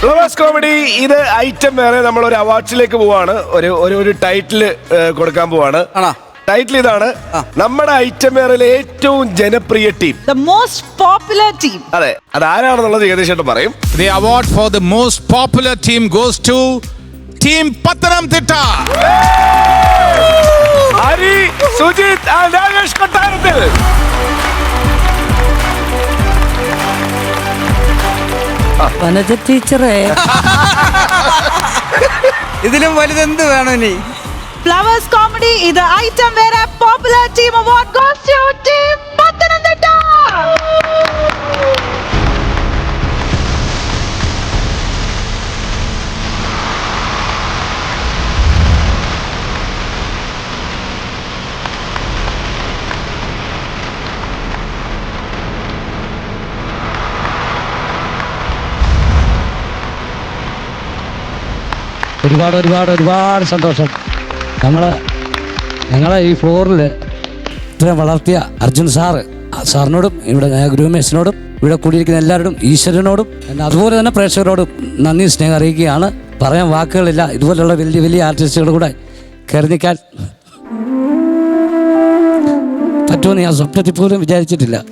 Flowers comedy ഇത് item വേറെ നമ്മൾ ഒരു അവാർഡ്സിലേക്ക് പോവാണ്. ഒരു ഒരു ഒരു ടൈറ്റിൽ കൊടുക്കാൻ പോവാണ്. ആണോ? ടൈറ്റിൽ ഇതാണ് നമ്മുടെ ഐറ്റം വേറെ ഏറ്റവും ജനപ്രിയ team the most popular team അതെ അത് ആരാണെന്നുള്ളത് ഏകദേശം പറയും. The award for the most popular team goes to team Pathanamthitta Hari Sujith and Rajesh Kottarathil Vanaja ടീച്ചറെ. ഇതിലും വലുതെന്ത് വേണം ഇനി? ഫ്ലവേഴ്സ് കോമഡി ഇത് ഐറ്റം വേറെ പോപ്പുലർ ടീം അവാർഡ് ടീം ഒരുപാട് ഒരുപാട് ഒരുപാട് സന്തോഷം. ഞങ്ങൾ ഞങ്ങളെ ഈ ഫ്ലോറിൽ ഇത്രയും വളർത്തിയ അർജുൻ സാറ് സാറിനോടും ഇവിടെ ഗ്രൂമേഴ്സിനോടും ഇവിടെ കൂടിയിരിക്കുന്ന എല്ലാവരോടും ഈശ്വരനോടും അതുപോലെ തന്നെ പ്രേക്ഷകരോടും നന്ദി സ്നേഹം അറിയിക്കുകയാണ്. പറയാൻ വാക്കുകളില്ല. ഇതുപോലുള്ള വലിയ വലിയ ആർട്ടിസ്റ്റുകൾ കൂടെ കയറി നിൽക്കാൻ പറ്റുമെന്ന് ഞാൻ സ്വപ്നത്തിൽ പോലും വിചാരിച്ചിട്ടില്ല.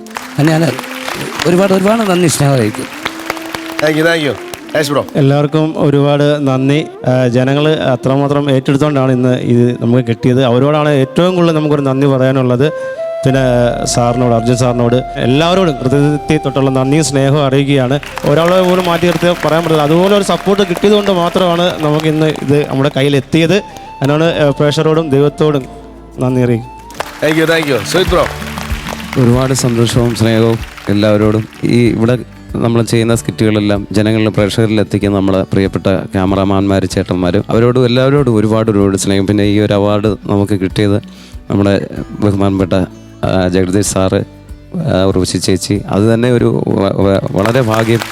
ഞാൻ ഒരുപാട് ഒരുപാട് നന്ദി സ്നേഹം അറിയിക്കും താങ്ക് യു താങ്ക് യു എല്ലാവർക്കും ഒരുപാട് നന്ദി. ജനങ്ങൾ അത്രമാത്രം ഏറ്റെടുത്തുകൊണ്ടാണ് ഇന്ന് ഇത് നമുക്ക് കിട്ടിയത്. അവരോടാണ് ഏറ്റവും കൂടുതൽ നമുക്കൊരു നന്ദി പറയാനുള്ളത്. പിന്നെ സാറിനോട് അർജുൻ സാറിനോട് എല്ലാവരോടും കൃത്യത്തിൽ തൊട്ടുള്ള നന്ദിയും സ്നേഹവും അറിയിക്കുകയാണ്. ഒരാളെ പോലും മാറ്റി നിർത്തി പറയാൻ പറ്റില്ല. അതുപോലെ ഒരു സപ്പോർട്ട് കിട്ടിയത് കൊണ്ട് മാത്രമാണ് നമുക്ക് ഇന്ന് ഇത് നമ്മുടെ കയ്യിൽ എത്തിയത്. അതിനാണ് പ്രേക്ഷകരോടും ദൈവത്തോടും നന്ദി അറിയിക്കും. Thank you thank you Sujith bro ഒരുപാട് സന്തോഷവും സ്നേഹവും എല്ലാവരോടും. ഈ ഇവിടെ നമ്മൾ ചെയ്യുന്ന സ്കിറ്റുകളെല്ലാം ജനങ്ങളിൽ പ്രേക്ഷകരിൽ എത്തിക്കുന്ന നമ്മുടെ പ്രിയപ്പെട്ട ക്യാമറാമാന്മാർ ചേട്ടന്മാരും. അവരോടും എല്ലാവരോടും ഒരുപാട് ഒരുപാട് സ്നേഹം. പിന്നെ ഈ ഒരു അവാർഡ് നമുക്ക് കിട്ടിയത് നമ്മുടെ ബഹുമാനപ്പെട്ട ജഗദീഷ് സാറ് ഉറവശി ഉർവശി ചേച്ചി. അത് തന്നെ ഒരു വളരെ ഭാഗ്യം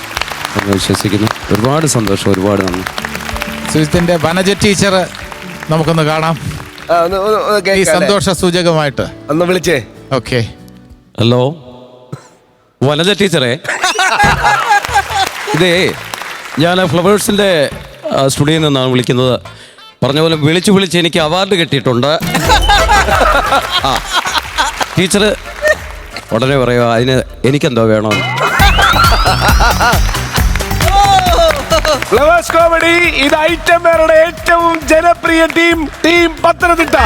എന്ന് വിശ്വസിക്കുന്നു. ഒരുപാട് സന്തോഷം ഒരുപാട് നന്ദി. സുജിത്തിന്റെ വനജ ടീച്ചർ നമുക്കൊന്ന് കാണാം. ഈ? സന്തോഷ സൂചകമായിട്ട്. ഒന്ന് വിളിച്ചേ. ഓക്കെ ഹലോ വനജ ടീച്ചറെ ഇതേ ഞാൻ ഫ്ലവേഴ്സിന്റെ സ്റ്റുഡിയോയിൽ നിന്നാണ് വിളിക്കുന്നത്. പറഞ്ഞ പോലെ വിളിച്ചു വിളിച്ച് എനിക്ക് അവാർഡ് കിട്ടിയിട്ടുണ്ട്. ടീച്ചർ ഉടനെ പറയുക അതിന് എനിക്കെന്തോ വേണോ. ഫ്ലവേഴ്സ് കോമഡി ഇത് ഐറ്റം ഏറ്റവും ജനപ്രിയ ടീം ടീം പത്തനംതിട്ട.